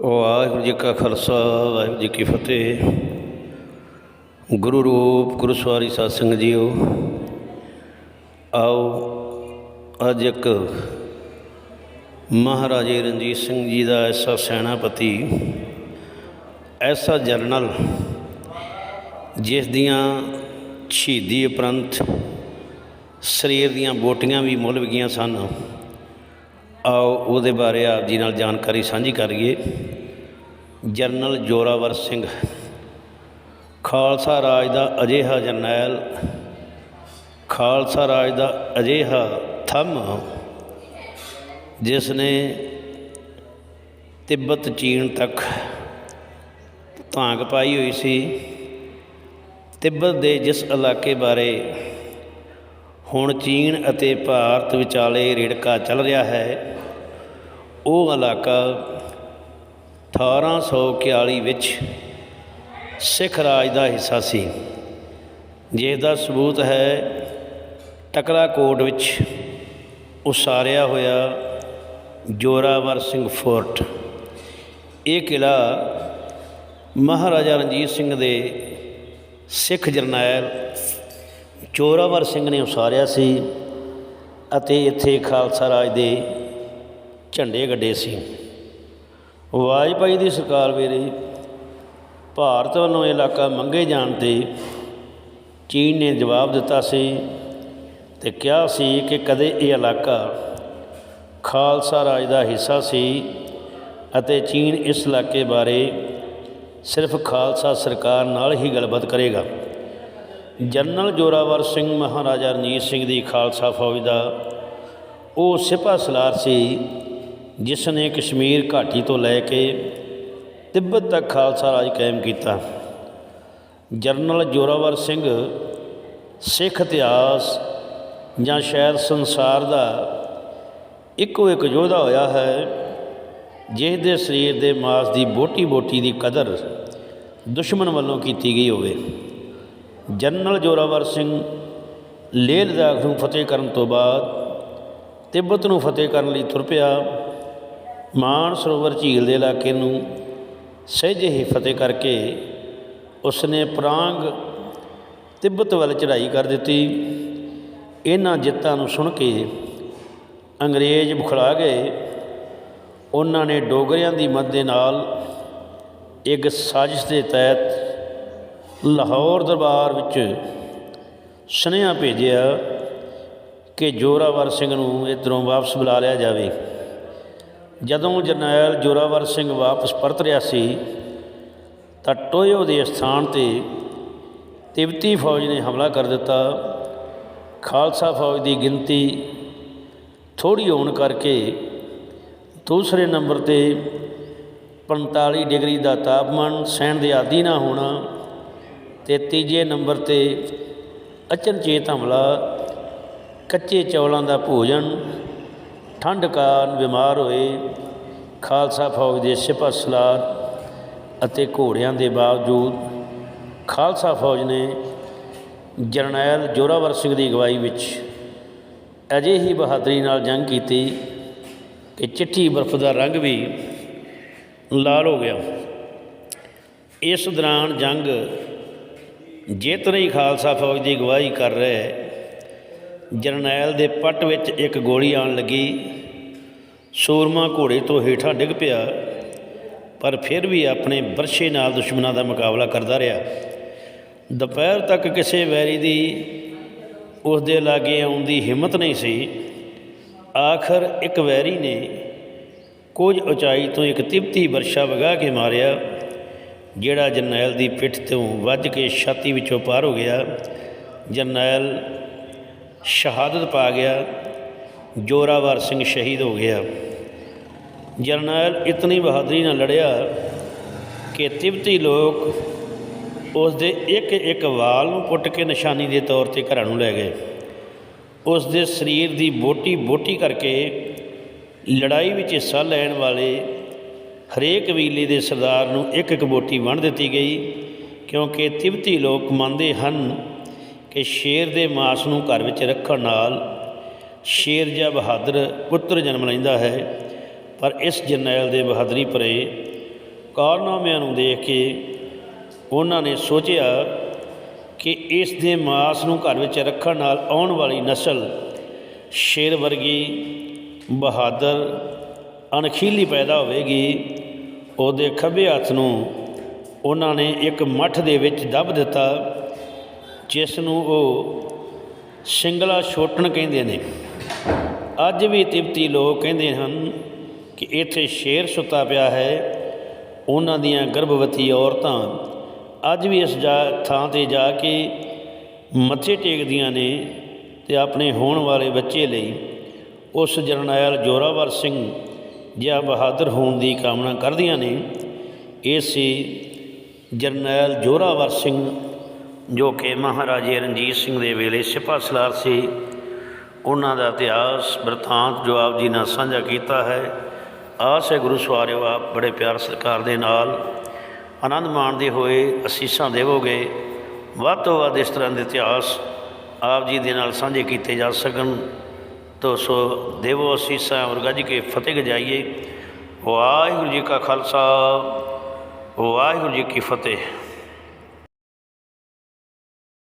ਵਾਹਿਗੁਰੂ ਜੀ ਕਾ ਖਾਲਸਾ, ਵਾਹਿਗੁਰੂ ਜੀ ਕੀ ਫਤਿਹ। ਗੁਰੂ ਰੂਪ ਗੁਰਸਵਾਰੀ ਸਾਧ ਸੰਗਤ ਜੀਓ, ਆਓ ਅੱਜ ਇੱਕ ਮਹਾਰਾਜੇ ਰਣਜੀਤ ਸਿੰਘ ਜੀ ਦਾ ਐਸਾ ਸੈਨਾਪਤੀ, ਐਸਾ ਜਰਨਲ, ਜਿਸ ਦੀਆਂ ਸ਼ਹੀਦੀ ਉਪਰੰਤ ਸਰੀਰ ਦੀਆਂ ਬੋਟੀਆਂ ਵੀ ਮੁੱਲ ਗਈਆਂ ਸਨ। ਆਓ ਉਹਦੇ ਬਾਰੇ ਆਪ ਜੀ ਨਾਲ ਜਾਣਕਾਰੀ ਸਾਂਝੀ ਕਰੀਏ ਜਰਨਲ ਜੋਰਾਵਰ ਸਿੰਘ। ਖਾਲਸਾ ਰਾਜ ਦਾ ਅਜਿਹਾ ਜਰਨੈਲ, ਖਾਲਸਾ ਰਾਜ ਦਾ ਅਜਿਹਾ ਥੰਮ ਜਿਸ ਨੇ ਤਿੱਬਤ, ਚੀਨ ਤੱਕ ਧਾਂਗ ਪਾਈ ਹੋਈ ਸੀ। ਤਿੱਬਤ ਦੇ ਜਿਸ ਇਲਾਕੇ ਬਾਰੇ ਹੁਣ ਚੀਨ ਅਤੇ ਭਾਰਤ ਵਿਚਾਲੇ ਰੇੜਕਾ ਚੱਲ ਰਿਹਾ ਹੈ। ਉਹ ਇਲਾਕਾ 1841 ਵਿੱਚ ਸਿੱਖ ਰਾਜ ਦਾ ਹਿੱਸਾ ਸੀ ਜਿਸ ਦਾ ਸਬੂਤ ਹੈ ਟਕਲਾ ਕੋਟ ਵਿੱਚ ਉਸਾਰਿਆ ਹੋਇਆ ਜੋਰਾਵਰ ਸਿੰਘ ਫੋਰਟ। ਇਹ ਕਿਲਾ ਮਹਾਰਾਜਾ ਰਣਜੀਤ ਸਿੰਘ ਦੇ ਸਿੱਖ ਜਰਨੈਲ ਚੋਰਾਵਰ ਸਿੰਘ ਨੇ ਉਸਾਰਿਆ ਸੀ ਅਤੇ ਇੱਥੇ ਖਾਲਸਾ ਰਾਜ ਦੇ ਝੰਡੇ ਗੱਡੇ ਸੀ। ਵਾਜਪਾਈ ਦੀ ਸਰਕਾਰ ਵੇਲੇ ਭਾਰਤ ਵੱਲੋਂ ਇਹ ਇਲਾਕਾ ਮੰਗੇ ਜਾਣ ਤੇ ਚੀਨ ਨੇ ਜਵਾਬ ਦਿੱਤਾ ਸੀ ਤੇ ਕਿਹਾ ਸੀ ਕਿ ਕਦੇ ਇਹ ਇਲਾਕਾ ਖਾਲਸਾ ਰਾਜ ਦਾ ਹਿੱਸਾ ਸੀ ਅਤੇ ਚੀਨ ਇਸ ਇਲਾਕੇ ਬਾਰੇ ਸਿਰਫ ਖਾਲਸਾ ਸਰਕਾਰ ਨਾਲ ਹੀ ਗੱਲਬਾਤ ਕਰੇਗਾ। ਜਨਰਲ ਜੋਰਾਵਰ ਸਿੰਘ ਮਹਾਰਾਜਾ ਰਣਜੀਤ ਸਿੰਘ ਦੀ ਖਾਲਸਾ ਫੌਜ ਦਾ, ਉਹ ਸਿਪਾਹ ਸਲਾਰ ਸੀ ਜਿਸ ਨੇ ਕਸ਼ਮੀਰ ਘਾਟੀ ਤੋਂ ਲੈ ਕੇ ਤਿੱਬਤ ਤੱਕ ਖਾਲਸਾ ਰਾਜ ਕਾਇਮ ਕੀਤਾ। ਜਨਰਲ ਜੋਰਾਵਰ ਸਿੰਘ ਸਿੱਖ ਇਤਿਹਾਸ ਜਾਂ ਸ਼ਾਇਦ ਸੰਸਾਰ ਦਾ ਇੱਕੋ ਇੱਕ ਯੋਧਾ ਹੋਇਆ ਹੈ ਜਿਸ ਦੇ ਸਰੀਰ ਦੇ ਮਾਸ ਦੀ ਬੋਟੀ ਬੋਟੀ ਦੀ ਕਦਰ ਦੁਸ਼ਮਣ ਵੱਲੋਂ ਕੀਤੀ ਗਈ ਹੋਵੇ। ਜਨਰਲ ਜੋਰਾਵਰ ਸਿੰਘ ਲੇਹ ਲਦਾਖ ਨੂੰ ਫਤਿਹ ਕਰਨ ਤੋਂ ਬਾਅਦ ਤਿੱਬਤ ਨੂੰ ਫਤਿਹ ਕਰਨ ਲਈ ਤੁਰ ਪਿਆ। ਮਾਨ ਸਰੋਵਰ ਝੀਲ ਦੇ ਇਲਾਕੇ ਨੂੰ ਸਹਿਜੇ ਹੀ ਫਤਿਹ ਕਰਕੇ ਉਸਨੇ ਪ੍ਰਾਂਗ ਤਿੱਬਤ ਵੱਲ ਚੜ੍ਹਾਈ ਕਰ ਦਿੱਤੀ। ਇਹਨਾਂ ਜਿੱਤਾਂ ਨੂੰ ਸੁਣ ਕੇ ਅੰਗਰੇਜ਼ ਬੁਖਲਾ ਗਏ। ਉਹਨਾਂ ਨੇ ਡੋਗਰਿਆਂ ਦੀ ਮਦਦ ਦੇ ਨਾਲ ਇੱਕ ਸਾਜ਼ਿਸ਼ ਦੇ ਤਹਿਤ ਲਾਹੌਰ ਦਰਬਾਰ ਵਿੱਚ ਸੁਨੇਹਾ ਭੇਜਿਆ ਕਿ ਜੋਰਾਵਰ ਸਿੰਘ ਨੂੰ ਇੱਧਰੋਂ ਵਾਪਸ ਬੁਲਾ ਲਿਆ ਜਾਵੇ। ਜਦੋਂ ਜਰਨੈਲ ਜੋਰਾਵਰ ਸਿੰਘ ਵਾਪਸ ਪਰਤ ਰਿਹਾ ਸੀ, ਤਾਂ ਟੋਇਓ ਦੇ ਸਥਾਨ ਤੇ ਤਿਬਤੀ ਫੌਜ ਨੇ ਹਮਲਾ ਕਰ ਦਿੱਤਾ। ਖਾਲਸਾ ਫੌਜ ਦੀ ਗਿਣਤੀ ਥੋੜੀ ਹੋਣ ਕਰਕੇ ਦੂਸਰੇ ਨੰਬਰ ਤੇ 45 ਡਿਗਰੀ ਦਾ ਤਾਪਮਾਨ ਸਹਿਣ ਦੇ ਆਦੀ ਨਾ ਹੋਣਾ ਤੇ ਤੀਜੇ ਨੰਬਰ ਤੇ ਅਚਨਚੇਤ ਹਮਲਾ, ਕੱਚੇ ਚੌਲਾਂ ਦਾ ਭੋਜਨ, ਠੰਡ ਕਾਰਨ ਬਿਮਾਰ ਹੋਏ ਖਾਲਸਾ ਫੌਜ ਦੇ ਸਿਪਾਹ ਸਲਾਰ ਅਤੇ ਘੋੜਿਆਂ ਦੇ ਬਾਵਜੂਦ ਖਾਲਸਾ ਫੌਜ ਨੇ ਜਰਨੈਲ ਜੋਰਾਵਰ ਸਿੰਘ ਦੀ ਅਗਵਾਈ ਵਿੱਚ ਅਜੇ ਹੀ ਬਹਾਦਰੀ ਨਾਲ ਜੰਗ ਕੀਤੀ ਕਿ ਚਿੱਟੀ ਬਰਫ਼ ਦਾ ਰੰਗ ਵੀ ਲਾਲ ਹੋ ਗਿਆ। ਇਸ ਦੌਰਾਨ ਜੰਗ ਜਿੱਤ ਹੀ ਖਾਲਸਾ ਫੌਜ ਦੀ ਅਗਵਾਈ ਕਰ ਰਹੇ, ਜਰਨੈਲ ਦੇ ਪੱਟ ਵਿੱਚ ਇੱਕ ਗੋਲੀ ਆਣ ਲੱਗੀ। ਸੂਰਮਾ ਘੋੜੇ ਤੋਂ ਹੇਠਾਂ ਡਿੱਗ ਪਿਆ, ਪਰ ਫਿਰ ਵੀ ਆਪਣੇ ਬਰਸ਼ੇ ਨਾਲ ਦੁਸ਼ਮਣਾਂ ਦਾ ਮੁਕਾਬਲਾ ਕਰਦਾ ਰਿਹਾ। ਦੁਪਹਿਰ ਤੱਕ ਕਿਸੇ ਵੈਰੀ ਦੀ ਉਸ ਦੇ ਲਾਗੇ ਆਉਣ ਦੀ ਹਿੰਮਤ ਨਹੀਂ ਸੀ। ਆਖਰ ਇੱਕ ਵੈਰੀ ਨੇ ਕੁਝ ਉਚਾਈ ਤੋਂ ਇੱਕ ਤਿਬਤੀ ਵਰਸ਼ਾ ਵਗਾ ਕੇ ਮਾਰਿਆ। ਜਿਹੜਾ ਜਰਨੈਲ ਦੀ ਪਿੱਠ ਤੋਂ ਵੱਜ ਕੇ ਛਾਤੀ ਵਿੱਚੋਂ ਪਾਰ ਹੋ ਗਿਆ, ਜਰਨੈਲ ਸ਼ਹਾਦਤ ਪਾ ਗਿਆ, ਜੋਰਾਵਰ ਸਿੰਘ ਸ਼ਹੀਦ ਹੋ ਗਿਆ। ਜਰਨੈਲ ਇਤਨੀ ਬਹਾਦਰੀ ਨਾਲ ਲੜਿਆ ਕਿ ਤਿਬਤੀ ਲੋਕ ਉਸ ਦੇ ਇੱਕ ਇੱਕ ਵਾਲ ਨੂੰ ਪੁੱਟ ਕੇ ਨਿਸ਼ਾਨੀ ਦੇ ਤੌਰ ਤੇ ਘਰਾਂ ਨੂੰ ਲੈ ਗਏ। ਉਸ ਦੇ ਸਰੀਰ ਦੀ ਬੋਟੀ ਬੋਟੀ ਕਰਕੇ ਲੜਾਈ ਵਿੱਚ ਹਿੱਸਾ ਲੈਣ ਵਾਲੇ ਹਰੇਕ ਕਬੀਲੇ ਦੇ ਸਰਦਾਰ ਨੂੰ ਇੱਕ ਇੱਕ ਬੋਟੀ ਵੰਡ ਦਿੱਤੀ ਗਈ, ਕਿਉਂਕਿ ਤਿਬਤੀ ਲੋਕ ਮੰਨਦੇ ਹਨ ਕਿ ਸ਼ੇਰ ਦੇ ਮਾਸ ਨੂੰ ਘਰ ਵਿੱਚ ਰੱਖਣ ਨਾਲ ਸ਼ੇਰ ਜਾਂ ਬਹਾਦਰ ਪੁੱਤਰ ਜਨਮ ਲੈਂਦਾ ਹੈ, ਪਰ ਇਸ ਜਰਨੈਲ ਦੇ ਬਹਾਦਰੀ ਭਰੇ ਕਾਰਨਾਮਿਆਂ ਨੂੰ ਦੇਖ ਕੇ ਉਹਨਾਂ ਨੇ ਸੋਚਿਆ ਕਿ ਇਸ ਦੇ ਮਾਸ ਨੂੰ ਘਰ ਵਿੱਚ ਰੱਖਣ ਨਾਲ ਆਉਣ ਵਾਲੀ ਨਸਲ ਸ਼ੇਰ ਵਰਗੀ ਬਹਾਦਰ ਅਣਖੀਲੀ ਪੈਦਾ ਹੋਵੇਗੀ। ਉਹਦੇ ਖੱਬੇ ਹੱਥ ਨੂੰ ਉਹਨਾਂ ਨੇ ਇੱਕ ਮੱਠ ਦੇ ਵਿੱਚ ਦੱਬ ਦਿੱਤਾ, ਜਿਸ ਨੂੰ ਉਹ ਸਿੰਗਲਾ ਛੋਟਣ ਕਹਿੰਦੇ ਨੇ। ਅੱਜ ਵੀ ਤਿਬਤੀ ਲੋਕ ਕਹਿੰਦੇ ਹਨ ਕਿ ਇੱਥੇ ਸ਼ੇਰ ਸੁੱਤਾ ਪਿਆ ਹੈ, ਉਹਨਾਂ ਦੀਆਂ ਗਰਭਵਤੀ ਔਰਤਾਂ ਅੱਜ ਵੀ ਇਸ ਜਾ, ਥਾਂ ਤੇ ਜਾ ਕੇ ਮੱਥੇ ਟੇਕਦੀਆਂ ਨੇ ਤੇ ਆਪਣੇ ਹੋਣ ਵਾਲੇ ਬੱਚੇ ਲਈ ਉਸ ਜਰਨੈਲ ਜੋਰਾਵਰ ਸਿੰਘ ਜਿਹਾ ਬਹਾਦਰ ਹੋਣ ਦੀ ਕਾਮਨਾ ਕਰਦੀਆਂ ਨੇ, ਇਹ ਸੀ ਜਰਨੈਲ ਜੋਰਾਵਰ ਸਿੰਘ, ਜੋ ਕਿ ਮਹਾਰਾਜੇ ਰਣਜੀਤ ਸਿੰਘ ਦੇ ਵੇਲੇ ਸਿਪਾ ਸਲਾਰ ਸੀ। ਉਹਨਾਂ ਦਾ ਇਤਿਹਾਸ ਬਰਤਾਂਤ ਜੋ ਆਪ ਜੀ ਨਾਲ ਸਾਂਝਾ ਕੀਤਾ ਹੈ। ਆਸ ਹੈ ਗੁਰੂ ਸਵਾਰਿਓ, ਆਪ ਬੜੇ ਪਿਆਰ ਸਤਿਕਾਰ ਦੇ ਨਾਲ ਆਨੰਦ ਮਾਣਦੇ ਹੋਏ ਅਸੀਸਾਂ ਦੇਵੋਗੇ। ਵੱਧ ਤੋਂ ਵੱਧ ਇਸ ਤਰ੍ਹਾਂ ਦੇ ਇਤਿਹਾਸ ਆਪ ਜੀ ਦੇ ਨਾਲ ਸਾਂਝੇ ਕੀਤੇ ਜਾ ਸਕਣ। ਤੋ ਸੋ ਦੇਵੋ ਅਸੀਸਾਂ ਔਰ ਗੱਜ ਕੇ ਫਤਿਹ ਗਜਾਈਏ। ਵਾਹਿਗੁਰੂ ਜੀ ਕਾ ਖਾਲਸਾ, ਵਾਹਿਗੁਰੂ ਜੀ ਕੀ ਫਤਿਹ।